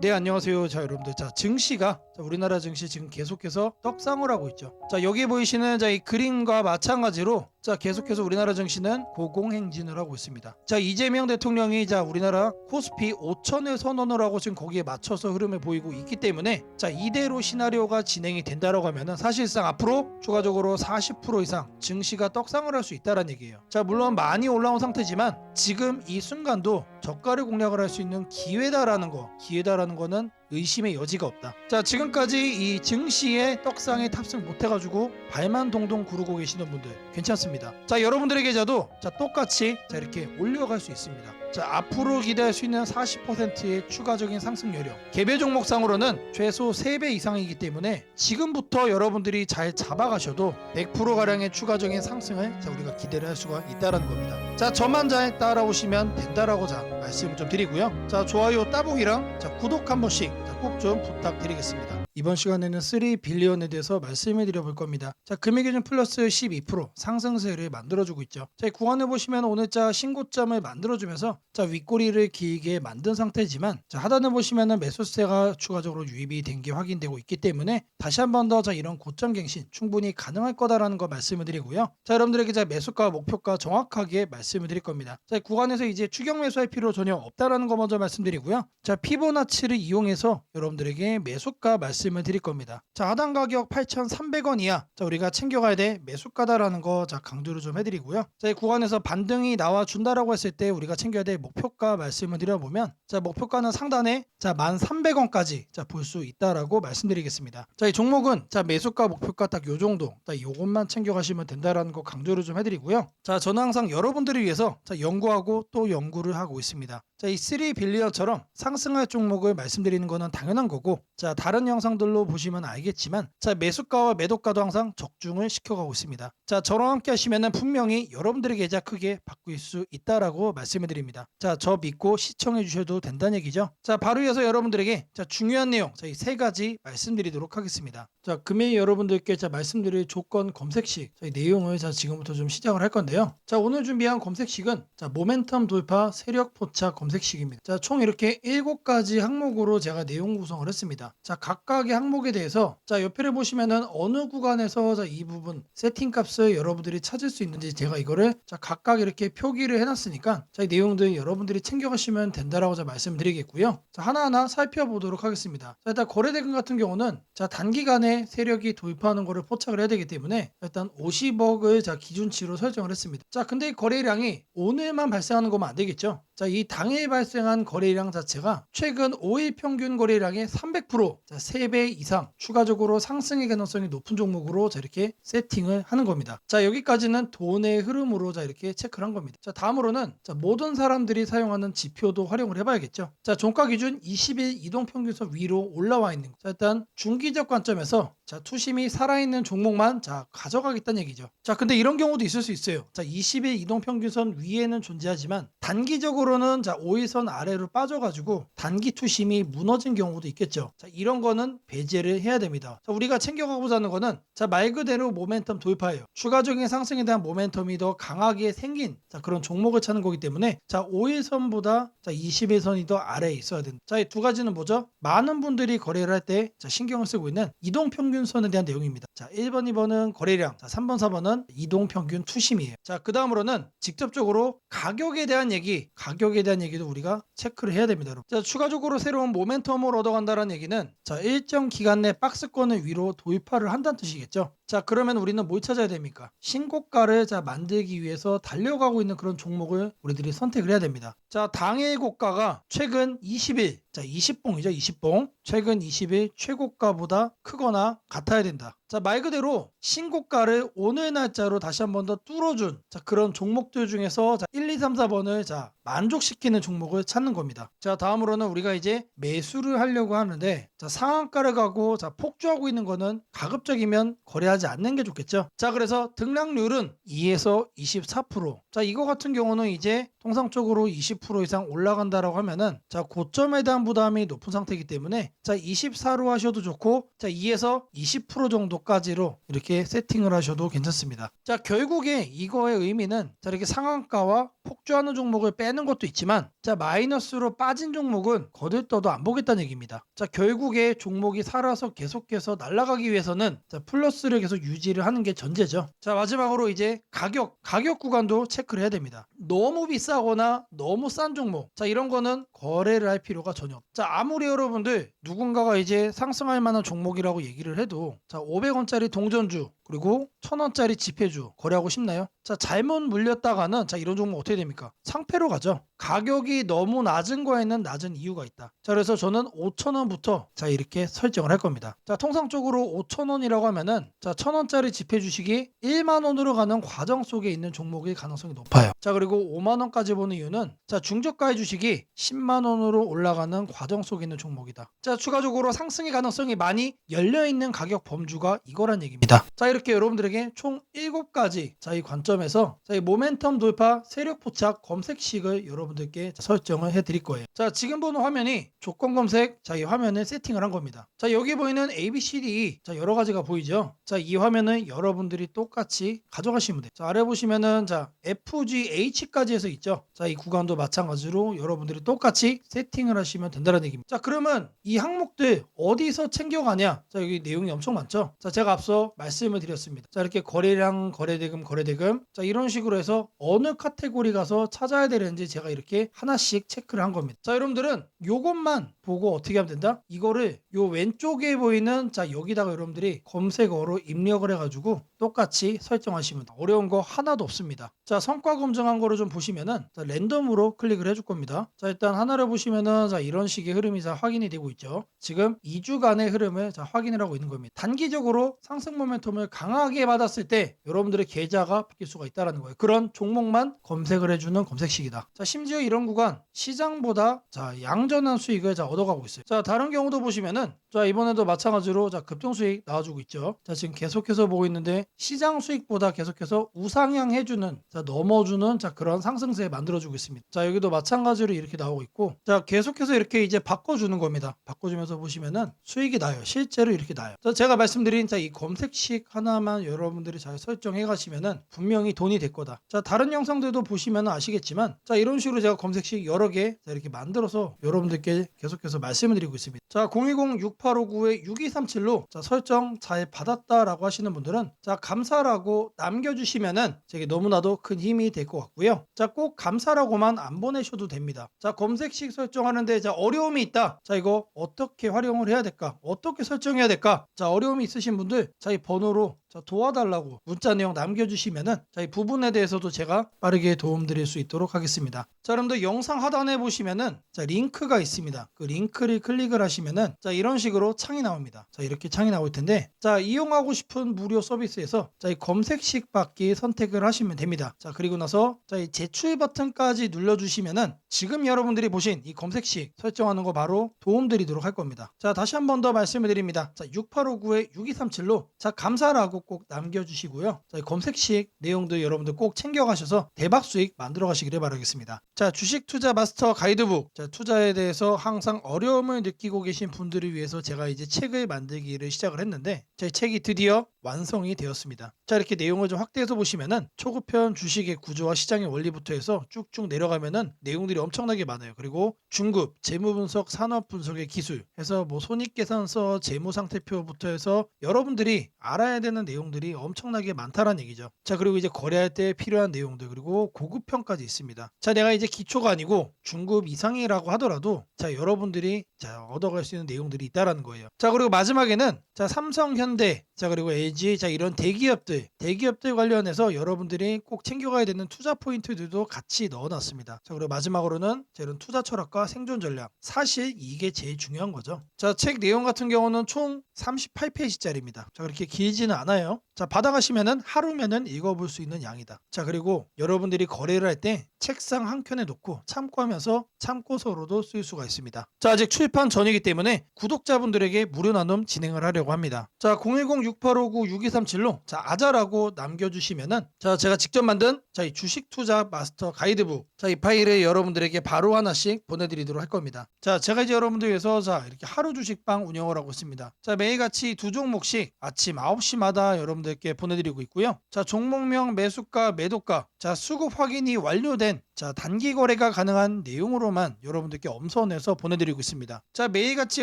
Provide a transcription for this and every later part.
네 안녕하세요. 자 여러분들. 자 증시가 자, 우리나라 증시 지금 계속해서 떡상을 하고 있죠. 자 여기 보이시는 자 이 그림과 마찬가지로 자 계속해서 우리나라 증시는 고공행진을 하고 있습니다. 자 이재명 대통령이 자 우리나라 코스피 5천을 선언을 하고 지금 거기에 맞춰서 흐름을 보이고 있기 때문에 자 이대로 시나리오가 진행이 된다라고 하면은 사실상 앞으로 추가적으로 40% 이상 증시가 떡상을 할 수 있다는 얘기예요. 자 물론 많이 올라온 상태지만 지금 이 순간도 저가를 공략을 할 수 있는 기회다라는 거 기회다라는 거는 의심의 여지가 없다. 자 지금까지 이 증시의 떡상에 탑승 못해가지고 발만 동동 구르고 계시는 분들 괜찮습니다. 자 여러분들의 계좌도 자 똑같이 자 이렇게 올려갈 수 있습니다. 자 앞으로 기대할 수 있는 40%의 추가적인 상승 요령 개별 종목상으로는 최소 3배 이상이기 때문에 지금부터 여러분들이 잘 잡아가셔도 100% 가량의 추가적인 상승을 자 우리가 기대를 할 수가 있다는 겁니다. 자 저만 잘 따라오시면 된다라고 자 말씀을 좀 드리고요. 자 좋아요 따보기랑 자 구독 한 번씩 꼭 좀 부탁드리겠습니다. 이번 시간에는 3 빌리언에 대해서 말씀을 드려 볼 겁니다. 자 금액 기준 플러스 12% 상승세를 만들어 주고 있죠. 자이 구간을 보시면 오늘자 신고점을 만들어 주면서 자 윗꼬리를 길게 만든 상태지만 자 하단을 보시면은 매수세가 추가적으로 유입이 된 게 확인되고 있기 때문에 다시 한 번 더 자 이런 고점 갱신 충분히 가능할 거다라는 거 말씀을 드리고요. 자 여러분들에게 자 매수가 목표가 정확하게 말씀을 드릴 겁니다. 자이 구간에서 이제 추격 매수할 필요 전혀 없다라는 거 먼저 말씀드리고요. 자 피보나치를 이용해서 여러분들에게 매수가 말씀을 드릴 겁니다. 자 하단 가격 8,300원 이하 자 우리가 챙겨가야 될 매수가다라는 거 자 강조를 좀 해드리고요. 자 이 구간에서 반등이 나와 준다라고 했을 때 우리가 챙겨야 될 목표가 말씀을 드려보면 자 목표가는 상단에 자 1,300원까지 자 볼 수 있다라고 말씀드리겠습니다. 자 이 종목은 자 매수가 목표가 딱 요 정도 자 요것만 챙겨가시면 된다라는 거 강조를 좀 해드리고요. 자 저는 항상 여러분들을 위해서 자 연구하고 또 연구를 하고 있습니다. 자 이 3 빌리언처럼 상승할 종목을 말씀드리는 거는 당연한 거고 자 다른 영상들로 보시면 알겠지만 자 매수가와 매도가도 항상 적중을 시켜가고 있습니다. 자 저랑 함께 하시면은 분명히 여러분들의 계좌 크게 바꿀 수 있다라고 말씀을 드립니다. 자 저 믿고 시청해 주셔도 된다는 얘기죠. 자 바로 이어서 여러분들에게 자 중요한 내용 자 이 세 가지 말씀드리도록 하겠습니다. 자 금일 여러분들께 자 말씀드릴 조건 검색식 자, 이 내용을 자 지금부터 좀 시작을 할 건데요. 자 오늘 준비한 검색식은 자 모멘텀 돌파 세력 포착 검색식입니다. 자 총 이렇게 7가지 항목으로 제가 내용 구성을 했습니다. 자 각각의 항목에 대해서 자 옆에를 보시면은 어느 구간에서 자 이 부분 세팅 값을 여러분들이 찾을 수 있는지 제가 이거를 자 각각 이렇게 표기를 해놨으니까 자 이 내용들 여러분들이 챙겨가시면 된다라고 자 말씀드리겠고요. 자 하나하나 살펴보도록 하겠습니다. 자 일단 거래대금 같은 경우는 자 단기간에 세력이 돌파하는 거를 포착을 해야 되기 때문에 일단 50억을 자 기준치로 설정을 했습니다. 자 근데 이 거래량이 오늘만 발생하는 거면 안 되겠죠. 자, 이 당일 발생한 거래량 자체가 최근 5일 평균 거래량의 300%, 자, 3배 이상 추가적으로 상승의 가능성이 높은 종목으로 자, 이렇게 세팅을 하는 겁니다. 자, 여기까지는 돈의 흐름으로 자, 이렇게 체크를 한 겁니다. 자, 다음으로는 자, 모든 사람들이 사용하는 지표도 활용을 해봐야겠죠. 자, 종가 기준 20일 이동 평균선 위로 올라와 있는 거. 자, 일단 중기적 관점에서 자, 투심이 살아있는 종목만 자, 가져가겠다는 얘기죠. 자, 근데 이런 경우도 있을 수 있어요. 자, 20일 이동 평균선 위에는 존재하지만 단기적으로 는 자, 5일선 아래로 빠져가지고 단기 투심이 무너진 경우도 있겠죠. 자, 이런 거는 배제를 해야 됩니다. 자, 우리가 챙겨가고자 하는 거는 자, 말 그대로 모멘텀 돌파예요. 추가적인 상승에 대한 모멘텀이 더 강하게 생긴 자, 그런 종목을 찾는 거기 때문에 자, 5일선보다 자, 20일선이 더 아래에 있어야 된다. 자, 이 두 가지는 뭐죠? 많은 분들이 거래를 할때 신경을 쓰고 있는 이동 평균선에 대한 내용입니다. 자, 1번, 2번은 거래량, 자, 3번, 4번은 이동 평균 투심이에요. 자, 그 다음으로는 직접적으로 가격에 대한 얘기, 가격 에 대한 얘기도 우리가 체크를 해야 됩니다. 여러분. 자, 추가적으로 새로운 모멘텀을 얻어간다는 얘기는 자, 일정 기간 내 박스권을 위로 돌파를 한다는 뜻이겠죠. 자, 그러면 우리는 뭘 찾아야 됩니까? 신고가를 자, 만들기 위해서 달려가고 있는 그런 종목을 우리들이 선택을 해야 됩니다. 자, 당일 고가가 최근 20일, 자, 20봉이죠, 20봉. 최근 20일 최고가보다 크거나 같아야 된다. 자, 말 그대로 신고가를 오늘 날짜로 다시 한 번 더 뚫어준 자, 그런 종목들 중에서 자, 1, 2, 3, 4번을 자, 만족시키는 종목을 찾는 겁니다. 자, 다음으로는 우리가 이제 매수를 하려고 하는데 자, 상한가를 가고 자, 폭주하고 있는 거는 가급적이면 거래하지 않는 게 좋겠죠. 자, 그래서 등락률은 2에서 24%. 자, 이거 같은 경우는 이제 통상적으로 20% 이상 올라간다라고 하면은 자, 고점에 대한 부담이 높은 상태이기 때문에 자, 24로 하셔도 좋고 자, 2에서 20% 정도까지로 이렇게 세팅을 하셔도 괜찮습니다. 자, 결국에 이거의 의미는 자, 이렇게 상한가와 폭주하는 종목을 빼는 것도 있지만 자 마이너스로 빠진 종목은 거들떠도 안 보겠다는 얘기입니다. 자 결국에 종목이 살아서 계속해서 날아가기 위해서는 자 플러스를 계속 유지를 하는 게 전제죠. 자 마지막으로 이제 가격 가격 구간도 체크를 해야 됩니다. 너무 비싸거나 너무 싼 종목 자 이런 거는 거래를 할 필요가 전혀 없. 자 아무리 여러분들 누군가가 이제 상승할 만한 종목이라고 얘기를 해도 자 500원짜리 동전주 그리고 1000원짜리 지폐주 거래하고 싶나요? 자 잘못 물렸다가는 자 이런 종목 어떻게 됩니까? 상패로 가죠. 가격이 너무 낮은 거에는 낮은 이유가 있다. 자 그래서 저는 5,000원부터 자 이렇게 설정을 할 겁니다. 자 통상적으로 5,000원이라고 하면은 자 1,000원짜리 지폐 주식이 1만 원으로 가는 과정 속에 있는 종목일 가능성이 높아요. 자 그리고 5만 원까지 보는 이유는 자 중저가의 주식이 10만 원으로 올라가는 과정 속에 있는 종목이다. 자 추가적으로 상승의 가능성이 많이 열려 있는 가격 범주가 이거란 얘기입니다. 자 이렇게 여러분들에게 총 7가지 자이 관점에서 자이 모멘텀 돌파 세력 포착 검색식을 여러분들께 자, 설정을 해 드릴 거예요. 자 지금 보는 화면이 조건 검색 자이 화면을 세팅을 한 겁니다. 자 여기 보이는 A, B, C, D 자 여러 가지가 보이죠. 자 이 화면은 여러분들이 똑같이 가져가시면 돼요. 자 아래 보시면은 자 F, G, H까지 해서 있죠. 자 이 구간도 마찬가지로 여러분들이 똑같이 세팅을 하시면 된다는 얘기입니다. 자 그러면 이 항목들 어디서 챙겨가냐? 자 여기 내용이 엄청 많죠. 자 제가 앞서 말씀을 드렸 습니다. 자 이렇게 거래량, 거래대금, 거래대금 자 이런 식으로 해서 어느 카테고리 가서 찾아야 되는지 제가 이렇게 하나씩 체크를 한 겁니다. 자 여러분들은 요것만 보고 어떻게 하면 된다? 이거를 요 왼쪽에 보이는 자 여기다가 여러분들이 검색어로 입력을 해가지고 똑같이 설정하시면 돼요. 어려운 거 하나도 없습니다. 자 성과 검증한 거를 좀 보시면은 자, 랜덤으로 클릭을 해줄 겁니다. 자 일단 하나를 보시면은 자 이런 식의 흐름이 자 확인이 되고 있죠. 지금 2주간의 흐름을 자 확인을 하고 있는 겁니다. 단기적으로 상승 모멘텀을 강하게 받았을 때 여러분들의 계좌가 바뀔 수가 있다라는 거예요. 그런 종목만 검색을 해주는 검색식이다. 자 심지어 이런 구간 시장보다 자 양전한 수익을 자 얻어 가고 있어요. 자 다른 경우도 보시면은 자 이번에도 마찬가지로 자 급등 수익 나와주고 있죠. 자 지금 계속해서 보고 있는데 시장 수익보다 계속해서 우상향 해주는 자 넘어주는 자 그런 상승세 만들어주고 있습니다. 자 여기도 마찬가지로 이렇게 나오고 있고 자 계속해서 이렇게 이제 바꿔주는 겁니다. 바꿔주면서 보시면은 수익이 나요. 실제로 이렇게 나요. 자 제가 말씀드린 자 이 검색식 하나만 여러분들이 잘 설정해 가시면은 분명히 돈이 될 거다. 자 다른 영상들도 보시면 아시겠지만 자 이런 식으로 제가 검색식 여러 개 자, 이렇게 만들어서 여러분들께 계속 해서 말씀을 드리고 있습니다. 자 010-6859의 6237로 자 설정 잘 받았다라고 하시는 분들은 자 감사라고 남겨주시면은 제게 너무나도 큰 힘이 될 것 같고요. 자 꼭 감사라고만 안 보내셔도 됩니다. 자 검색식 설정하는데 자 어려움이 있다. 자 이거 어떻게 활용을 해야 될까? 어떻게 설정해야 될까? 자 어려움이 있으신 분들 자 이 번호로 자 도와달라고 문자 내용 남겨주시면은 자 이 부분에 대해서도 제가 빠르게 도움드릴 수 있도록 하겠습니다. 자 여러분들 영상 하단에 보시면은 자 링크가 있습니다. 그 링크를 클릭을 하시면은 자 이런 식으로 창이 나옵니다. 자 이렇게 창이 나올 텐데 자 이용하고 싶은 무료 서비스에서 자 이 검색식 받기 선택을 하시면 됩니다. 자 그리고 나서 자 이 제출 버튼까지 눌러주시면은 지금 여러분들이 보신 이 검색식 설정하는 거 바로 도움드리도록 할 겁니다. 자 다시 한 번 더 말씀을 드립니다. 자 6859의 6237로 자 감사라고 꼭 남겨주시고요. 검색식 내용도 여러분들 꼭 챙겨가셔서 대박 수익 만들어 가시기를 바라겠습니다. 자, 주식 투자 마스터 가이드북. 자, 투자에 대해서 항상 어려움을 느끼고 계신 분들을 위해서 제가 이제 책을 만들기를 시작을 했는데 제 책이 드디어 완성이 되었습니다. 자, 이렇게 내용을 좀 확대해서 보시면은 초급편 주식의 구조와 시장의 원리부터 해서 쭉쭉 내려가면은 내용들이 엄청나게 많아요. 그리고 중급, 재무 분석, 산업 분석의 기술 해서 뭐 손익 계산서, 재무 상태표부터 해서 여러분들이 알아야 되는 내용들이 엄청나게 많다라는 얘기죠. 자, 그리고 이제 거래할 때 필요한 내용들 그리고 고급편까지 있습니다. 자, 내가 이제 기초가 아니고 중급 이상이라고 하더라도 자, 여러분들이 자, 얻어갈 수 있는 내용들이 있다라는 거예요. 자, 그리고 마지막에는 자, 삼성, 현대, 자, 그리고 LG, 자, 이런 대기업들, 대기업들 관련해서 여러분들이 꼭 챙겨가야 되는 투자 포인트들도 같이 넣어놨습니다. 자, 그리고 마지막으로는 자, 이런 투자 철학과 생존 전략. 사실 이게 제일 중요한 거죠. 자, 책 내용 같은 경우는 총 38페이지짜리입니다. 자, 그렇게 길지는 않아요. 자, 받아가시면은 하루면은 읽어볼 수 있는 양이다. 자, 그리고 여러분들이 거래를 할 때 책상 한 켠에 놓고 참고하면서 참고서로도 쓸 수가 있습니다. 자, 아직 출판 전이기 때문에 구독자분들에게 무료 나눔 진행을 하려고 합니다. 자, 010-6859-6237로 자, 아자라고 남겨주시면은 자, 제가 직접 만든 자, 이 주식 투자 마스터 가이드북 자, 이 파일을 여러분들에게 바로 하나씩 보내드리도록 할 겁니다. 자, 제가 이제 여러분들 위해서 자, 이렇게 하루 주식방 운영을 하고 있습니다. 자, 매일 같이 두 종목씩 아침 9시마다 여러분들께 보내드리고 있고요. 자, 종목명, 매수가, 매도가, 자, 수급 확인이 완료된 자, 자 단기 거래가 가능한 내용으로만 여러분들께 엄선해서 보내드리고 있습니다. 자 매일같이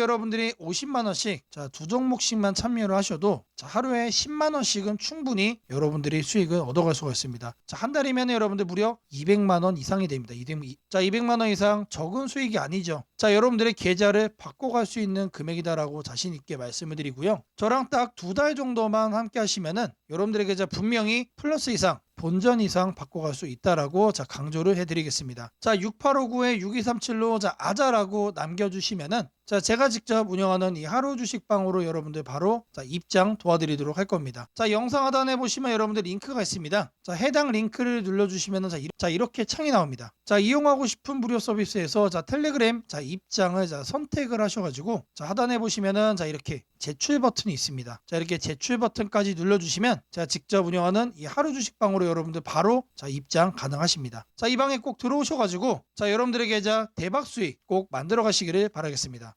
여러분들이 50만 원씩 자 두 종목씩만 참여를 하셔도 자 하루에 10만 원씩은 충분히 여러분들이 수익을 얻어갈 수가 있습니다. 자 한 달이면 여러분들 무려 200만 원 이상이 됩니다. 200, 자 200만 원 이상 적은 수익이 아니죠. 자 여러분들의 계좌를 바꿔갈 수 있는 금액이다라고 자신 있게 말씀을 드리고요. 저랑 딱 두 달 정도만 함께 하시면은 여러분들의 계좌 분명히 플러스 이상 본전 이상 바꿔갈 수 있다라고 자 강조를 해드리겠습니다. 자 6859에 6237로 자 아자라고 남겨주시면은 자 제가 직접 운영하는 이 하루 주식방으로 여러분들 바로 자 입장 도와드리도록 할 겁니다. 자 영상 하단에 보시면 여러분들 링크가 있습니다. 자 해당 링크를 눌러주시면은 자, 이- 자 이렇게 창이 나옵니다. 자 이용하고 싶은 무료 서비스에서 자 텔레그램 자 입장을 자 선택을 하셔가지고 자 하단에 보시면은 자 이렇게 제출 버튼이 있습니다. 자 이렇게 제출 버튼까지 눌러주시면 제가 직접 운영하는 이 하루 주식방으로 여러분들 바로 자 입장 가능하십니다. 자 이 방에 꼭 들어오셔가지고 자 여러분들의 계좌 대박 수익 꼭 만들어 가시기를 바라겠습니다.